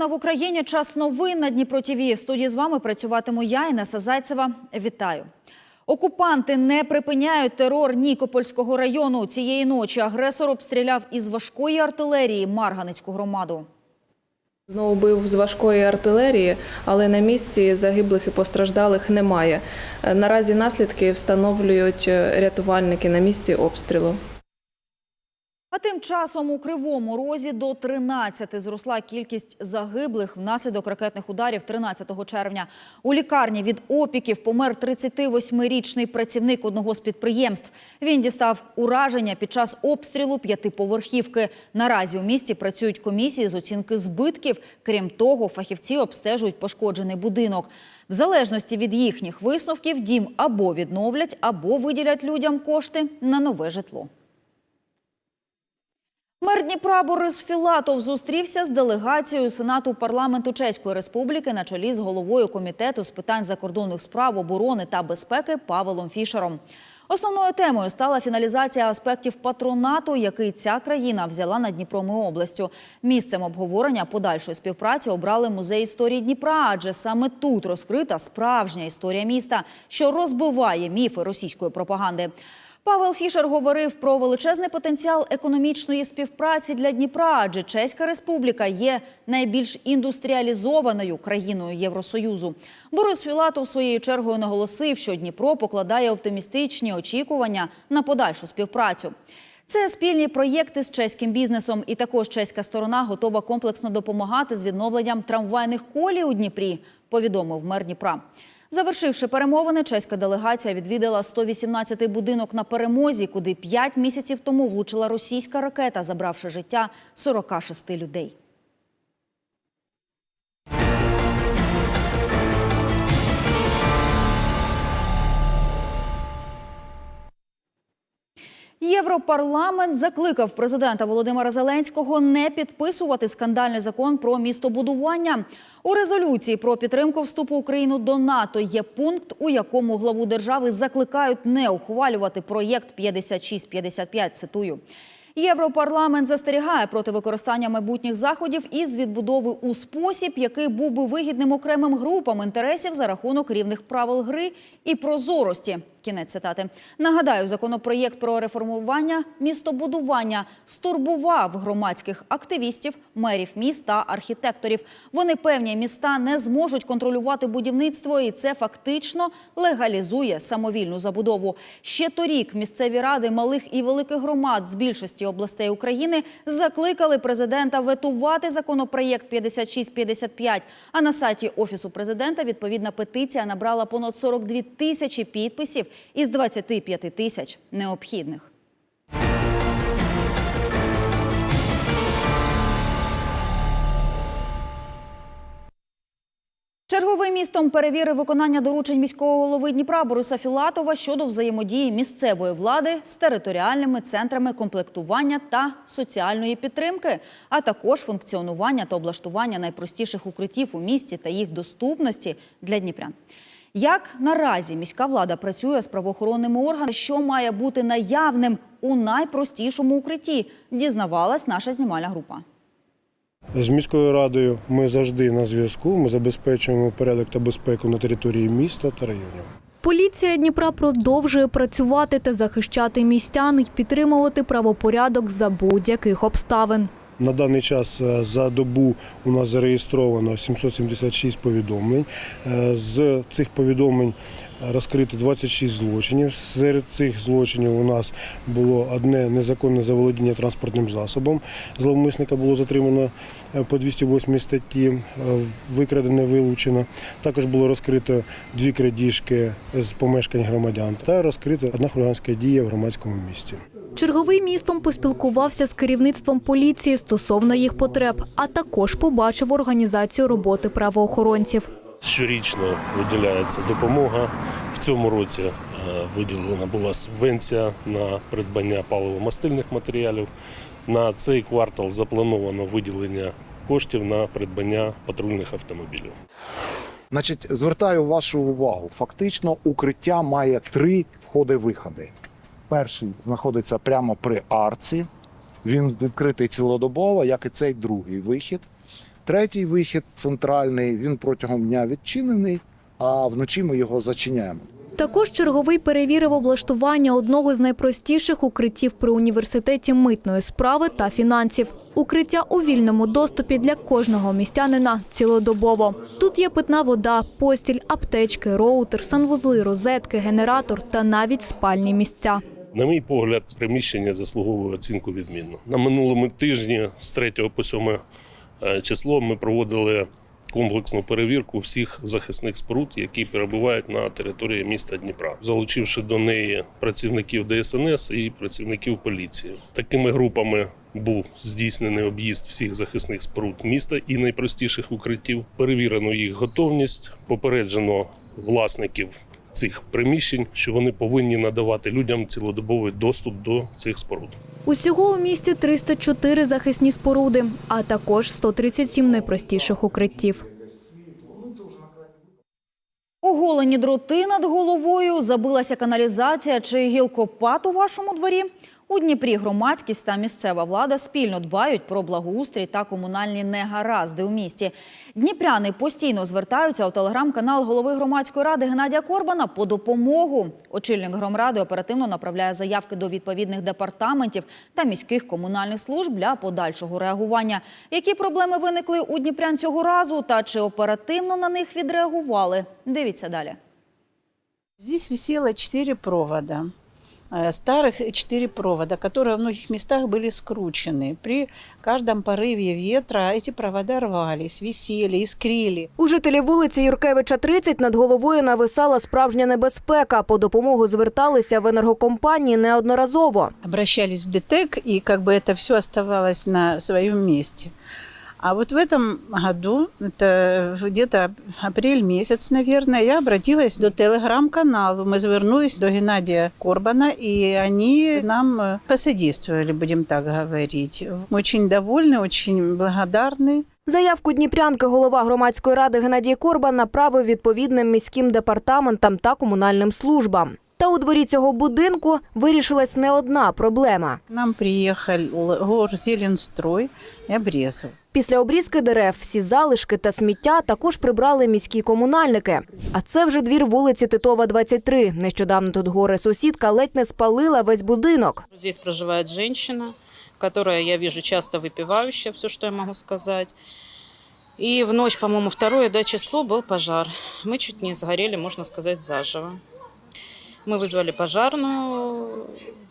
Година в Україні. Час новин на Дніпро ТІВІ. В студії з вами працюватиму я, Інеса Зайцева. Вітаю. Окупанти не припиняють терор Нікопольського району. Цієї ночі агресор обстріляв із важкої артилерії Марганецьку громаду. Знову бив з важкої артилерії, але на місці загиблих і постраждалих немає. Наразі наслідки встановлюють е, рятувальники на місці обстрілу. А тим часом у Кривому Розі до 13 зросла кількість загиблих внаслідок ракетних ударів 13 червня. У лікарні від опіків помер 38-річний працівник одного з підприємств. Він дістав ураження під час обстрілу п'ятиповерхівки. Наразі у місті працюють комісії з оцінки збитків. Крім того, фахівці обстежують пошкоджений будинок. В залежності від їхніх висновків дім або відновлять, або виділять людям кошти на нове житло. Мер Дніпра Борис Філатов зустрівся з делегацією Сенату парламенту Чеської Республіки на чолі з головою комітету з питань закордонних справ, оборони та безпеки Павелом Фішером. Основною темою стала фіналізація аспектів патронату, який ця країна взяла над Дніпром і областю. Місцем обговорення подальшої співпраці обрали музей історії Дніпра, адже саме тут розкрита справжня історія міста, що розбиває міфи російської пропаганди. Павел Фішер говорив про величезний потенціал економічної співпраці для Дніпра, адже Чеська Республіка є найбільш індустріалізованою країною Євросоюзу. Борис Філатов своєю чергою наголосив, що Дніпро покладає оптимістичні очікування на подальшу співпрацю. Це спільні проєкти з чеським бізнесом, і також чеська сторона готова комплексно допомагати з відновленням трамвайних колій у Дніпрі, повідомив мер Дніпра. Завершивши перемовини, чеська делегація відвідала 118-й будинок на перемозі, куди 5 місяців тому влучила російська ракета, забравши життя 46 людей. Європарламент закликав президента Володимира Зеленського не підписувати скандальний закон про містобудування. У резолюції про підтримку вступу України до НАТО є пункт, у якому главу держави закликають не ухвалювати проєкт 5655, цитую. Європарламент застерігає проти використання майбутніх заходів із відбудови у спосіб, який був би вигідним окремим групам інтересів за рахунок рівних правил гри і прозорості. Кінець цитати. Нагадаю, законопроєкт про реформування містобудування стурбував громадських активістів, мерів міст та архітекторів. Вони певні міста не зможуть контролювати будівництво, і це фактично легалізує самовільну забудову. Ще торік місцеві ради малих і великих громад з більшості областей України закликали президента ветувати законопроєкт 5655. А на сайті офісу президента відповідна петиція набрала понад 42 тисячі підписів із 25 тисяч необхідних. Черговий містом перевірив виконання доручень міського голови Дніпра Бориса Філатова щодо взаємодії місцевої влади з територіальними центрами комплектування та соціальної підтримки, а також функціонування та облаштування найпростіших укриттів у місті та їх доступності для дніпрян. Як наразі міська влада працює з правоохоронними органами, що має бути наявним у найпростішому укритті, дізнавалась наша знімальна група. З міською радою ми завжди на зв'язку. Ми забезпечуємо порядок та безпеку на території міста та районів. Поліція Дніпра продовжує працювати та захищати містян і підтримувати правопорядок за будь-яких обставин. На даний час е, за добу у нас зареєстровано 776 повідомлень. Е, З цих повідомлень розкрито 26 злочинів. Серед цих злочинів у нас було одне незаконне заволодіння транспортним засобом. Зловмисника було затримано е, по 208 статті, викрадене, вилучено. Також було розкрито дві крадіжки з помешкань громадян та розкрито одна хуліганська дія в громадському місті. Черговий містом поспілкувався з керівництвом поліції стосовно їх потреб, а також побачив організацію роботи правоохоронців. Щорічно виділяється допомога. В цьому році е, виділена була субвенція на придбання паливо-мастильних матеріалів. На цей квартал заплановано виділення коштів на придбання патрульних автомобілів. Значить, звертаю вашу увагу. Фактично, укриття має три входи-виходи. Перший знаходиться прямо при арці. Він відкритий цілодобово, як і цей другий вихід. Третій вихід центральний, він протягом дня відчинений, а вночі ми його зачиняємо. Також черговий перевірив облаштування одного з найпростіших укриттів при університеті митної справи та фінансів. Укриття у вільному доступі для кожного містянина цілодобово. Тут є питна вода, постіль, аптечки, роутер, санвузли, розетки, генератор та навіть спальні місця. На мій погляд, приміщення заслуговує оцінку відмінно. На минулому тижні з 3 по 7 е, число ми проводили комплексну перевірку всіх захисних споруд, які перебувають на території міста Дніпра, залучивши до неї працівників ДСНС і працівників поліції. Такими групами був здійснений об'їзд всіх захисних споруд міста і найпростіших укриттів. Перевірено їх готовність, попереджено власників цих приміщень, що вони повинні надавати людям цілодобовий доступ до цих споруд. Усього у місті 304 захисні споруди, а також 137 найпростіших укриттів. Оголені дроти над головою, забилася каналізація чи гілкопад у вашому дворі. У Дніпрі громадськість та місцева влада спільно дбають про благоустрій та комунальні негаразди у місті. Дніпряни постійно звертаються у телеграм-канал голови громадської ради Геннадія Корбана по допомогу. Очільник громради оперативно направляє заявки до відповідних департаментів та міських комунальних служб для подальшого реагування. Які проблеми виникли у Дніпрян цього разу та чи оперативно на них відреагували? Дивіться далі. Здесь висело четыре провода, старых четыре провода, которые в многих местах были скручены. При каждом порыве ветра эти провода рвались, висели, искрили. У жителів вулиці Юркевича 30 над головою нависала справжня небезпека. По допомогу зверталися в енергокомпанії неодноразово. Обращались в ДТЭК, и как бы это все оставалось на своем месте. А вот в этом году, это где-то апрель месяц, наверное, я обратилась до телеграм-каналу. Мы звернулись до Геннадия Корбана, и они нам э, посодействовали, будем так говорить. Мы очень довольны, очень благодарны. Заявку Дніпрянки голова громадської ради Геннадій Корбан направив відповідним міським департаментам та комунальним службам. Та у дворі цього будинку вирішилась не одна проблема. К нам приехал Горзеленстрой и обрезал. Після обрізки дерев всі залишки та сміття також прибрали міські комунальники. А це вже двір вулиці Титова, 23. Нещодавно тут горе сусідка ледь не спалила весь будинок. Здесь проживает женщина, которая, я вижу, часто выпивающая, все, что я могу сказать. И в ночь, по-моему, второе да, число был пожар. Мы чуть не сгорели, можно сказать, заживо. Мы вызвали пожарную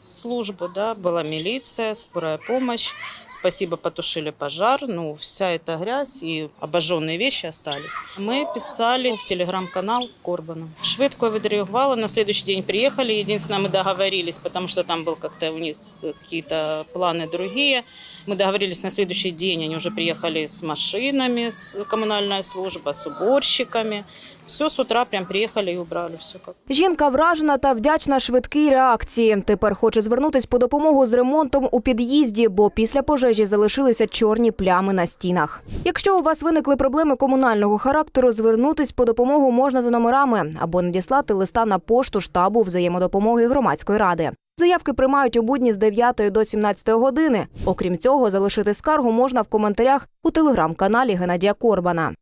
Службу, да, была милиция, скорая помощь. Спасибо, потушили пожар. Ну, вся эта грязь и обожженные вещи остались. Мы писали в телеграм-канал Корбана. Швидко відреагували, на следующий день приехали. Единственное, мы договорились, потому что там был как-то у них э, какие-то планы другие. Мы договорились на следующий день, они уже приехали с машинами, с коммунальная служба, с уборщиками. Все с утра прям приехали и убрали все. Жінка вражена та вдячна швидкій реакції. Тепер хоче звернутись по допомогу з ремонтом у під'їзді, бо після пожежі залишилися чорні плями на стінах. Якщо у вас виникли проблеми комунального характеру, звернутись по допомогу можна за номерами або надіслати листа на пошту штабу взаємодопомоги громадської ради. Заявки приймають у будні з 9 до 17 години. Окрім цього, залишити скаргу можна в коментарях у телеграм-каналі Геннадія Корбана.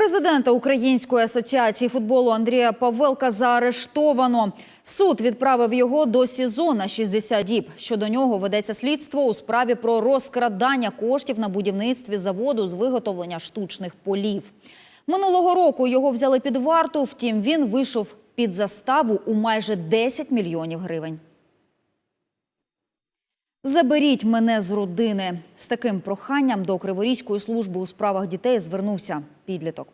Президента Української асоціації футболу Андрія Павелка заарештовано. Суд відправив його до СІЗО на 60 діб. Щодо нього ведеться слідство у справі про розкрадання коштів на будівництві заводу з виготовлення штучних полів. Минулого року його взяли під варту, втім він вийшов під заставу у майже 10 мільйонів гривень. Заберіть мене з родини. З таким проханням до Криворізької служби у справах дітей звернувся підліток.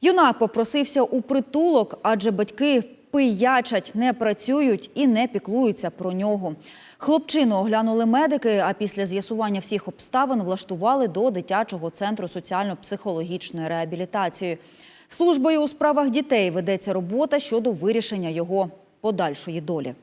Юнак попросився у притулок, адже батьки пиячать, не працюють і не піклуються про нього. Хлопчину оглянули медики, а після з'ясування всіх обставин влаштували до дитячого центру соціально-психологічної реабілітації. Службою у справах дітей ведеться робота щодо вирішення його подальшої долі.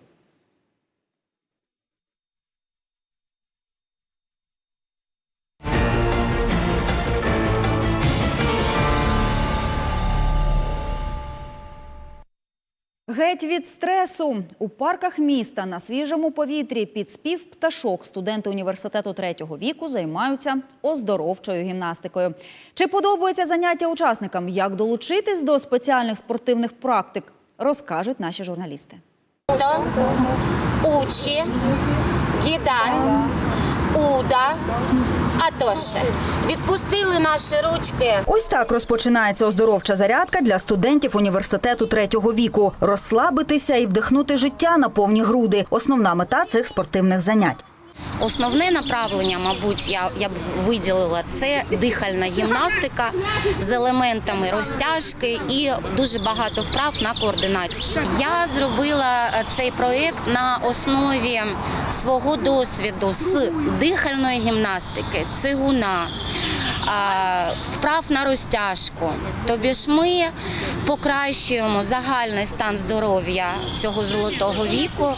Геть від стресу у парках міста на свіжому повітрі під спів пташок студенти університету третього віку займаються оздоровчою гімнастикою. Чи подобаються заняття учасникам? Як долучитись до спеціальних спортивних практик? Розкажуть наші журналісти. Учі, Гідан, Уда, Атоше. Відпустили наші ручки. Ось так розпочинається оздоровча зарядка для студентів університету третього віку. Розслабитися і вдихнути життя на повні груди. Основна мета цих спортивних занять. Основне направлення, мабуть, я, я б виділила це дихальна гімнастика з елементами розтяжки і дуже багато вправ на координацію. Я зробила цей проєкт на основі свого досвіду з дихальної гімнастики, цигуна. А, Вправ на розтяжку. Тобі ж ми покращуємо загальний стан здоров'я цього золотого віку,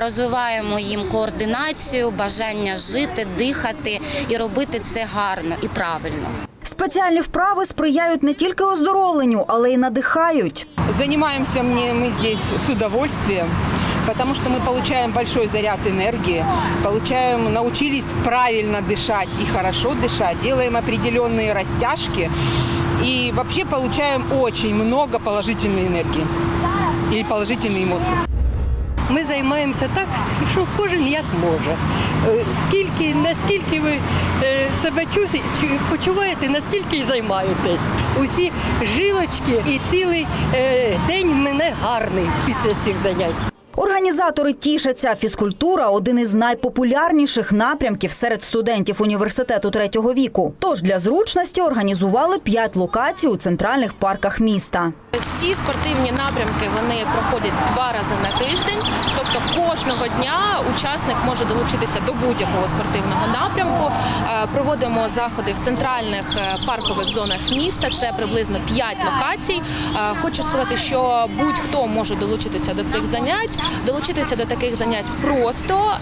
розвиваємо їм координацію, бажання жити, дихати і робити це гарно і правильно. Спеціальні вправи сприяють не тільки оздоровленню, але й надихають. Мне мы здесь с удовольствием, потому что мы получаем большой заряд энергии, получаем, научились правильно дышать и хорошо дышать, делаем определенные растяжки и вообще получаем очень много положительной энергии или положительные эмоции. Ми займаємося так, що кожен як може. Е, Скільки, наскільки ви е, себе чу- чу- почуваєте, настільки й займаєтесь. Усі жилочки і цілий е, день в мене гарний після цих занять. Організатори тішаться. Фізкультура один із найпопулярніших напрямків серед студентів університету третього віку. Тож для зручності організували п'ять локацій у центральних парках міста. Всі спортивні напрямки вони проходять два рази на тиждень. Тобто кожного дня учасник може долучитися до будь-якого спортивного напрямку. Е, Проводимо заходи в центральних е, паркових зонах міста. Це приблизно 5 локацій. Е, Хочу сказати, що будь-хто може долучитися до цих занять. Долучитися до таких занять просто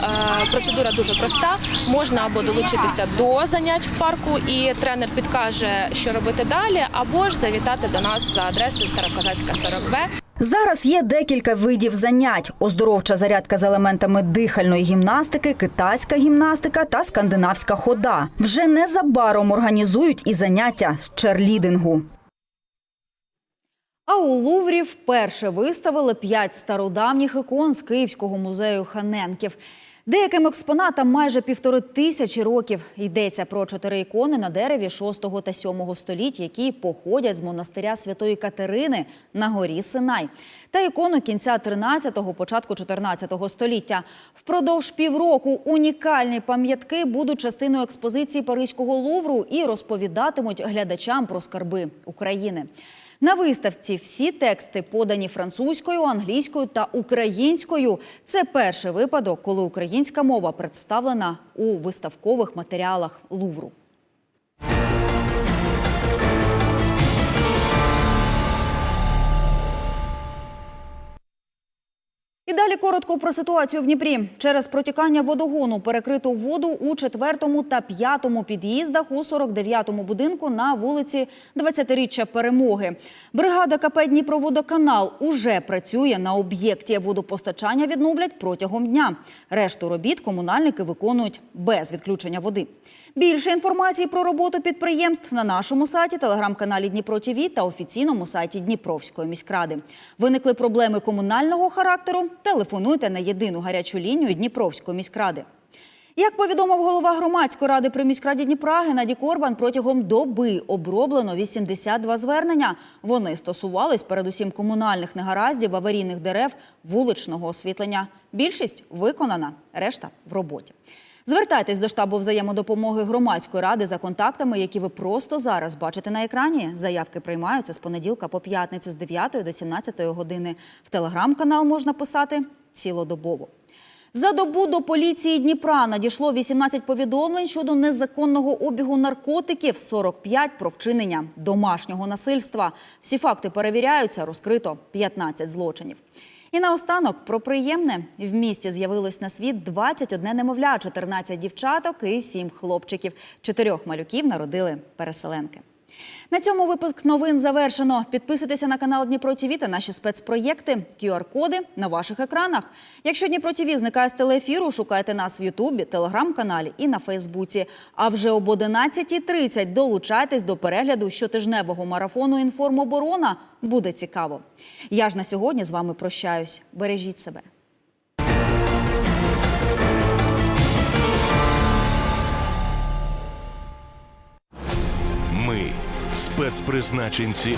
процедура дуже проста. Можна або долучитися до занять в парку, і тренер підкаже, що робити далі, або ж завітати до нас за адресою Старокозацька 40Б. Зараз є декілька видів занять: оздоровча зарядка з елементами дихальної гімнастики, китайська гімнастика та скандинавська хода. Вже незабаром організують і заняття з черлідингу. А у Луврі вперше виставили п'ять стародавніх ікон з Київського музею Ханенків. Деяким експонатам майже півтори тисячі років. Йдеться про чотири ікони на дереві 6 та 7 століть, які походять з монастиря Святої Катерини на горі Синай. Та ікону кінця 13-го, початку 14-го століття. Впродовж півроку унікальні пам'ятки будуть частиною експозиції Паризького Лувру і розповідатимуть глядачам про скарби України. На виставці всі тексти подані французькою, англійською та українською. Це перший випадок, коли українська мова представлена у виставкових матеріалах Лувру. І далі коротко про ситуацію в Дніпрі. Через протікання водогону перекрито воду у четвертому та п'ятому під'їздах у 49-му будинку на вулиці 20-річчя Перемоги. Бригада КП Дніпроводоканал уже працює на об'єкті. Водопостачання відновлять протягом дня. Решту робіт комунальники виконують без відключення води. Більше інформації про роботу підприємств на нашому сайті, телеграм-каналі Дніпро ТІВІ та офіційному сайті Дніпровської міськради. Виникли проблеми комунального характеру? Телефонуйте на єдину гарячу лінію Дніпровської міськради. Як повідомив голова громадської ради при міськраді Дніпра Геннадій Корбан, протягом доби оброблено 82 звернення. Вони стосувались передусім комунальних негараздів, аварійних дерев, вуличного освітлення. Більшість виконана, решта в роботі. Звертайтесь до штабу взаємодопомоги громадської ради за контактами, які ви просто зараз бачите на екрані. Заявки приймаються з понеділка по п'ятницю з 9 до 17 години. В телеграм-канал можна писати цілодобово. За добу до поліції Дніпра надійшло 18 повідомлень щодо незаконного обігу наркотиків, 45 про вчинення домашнього насильства. Всі факти перевіряються, розкрито 15 злочинів. І наостанок про приємне. В місті з'явилось на світ 21 немовля, 14 дівчаток і 7 хлопчиків. Чотирьох малюків народили переселенки. На цьому випуск новин завершено. Підписуйтеся на канал Дніпро ТІВІ та наші спецпроєкти. QR-коди на ваших екранах. Якщо Дніпро ТІВІ зникає з телеефіру, шукайте нас в Ютубі, Телеграм-каналі і на Фейсбуці. А вже об 11.30 долучайтесь до перегляду щотижневого марафону «Інформоборона». Буде цікаво. Я ж на сьогодні з вами прощаюсь. Бережіть себе. Спецпризначенці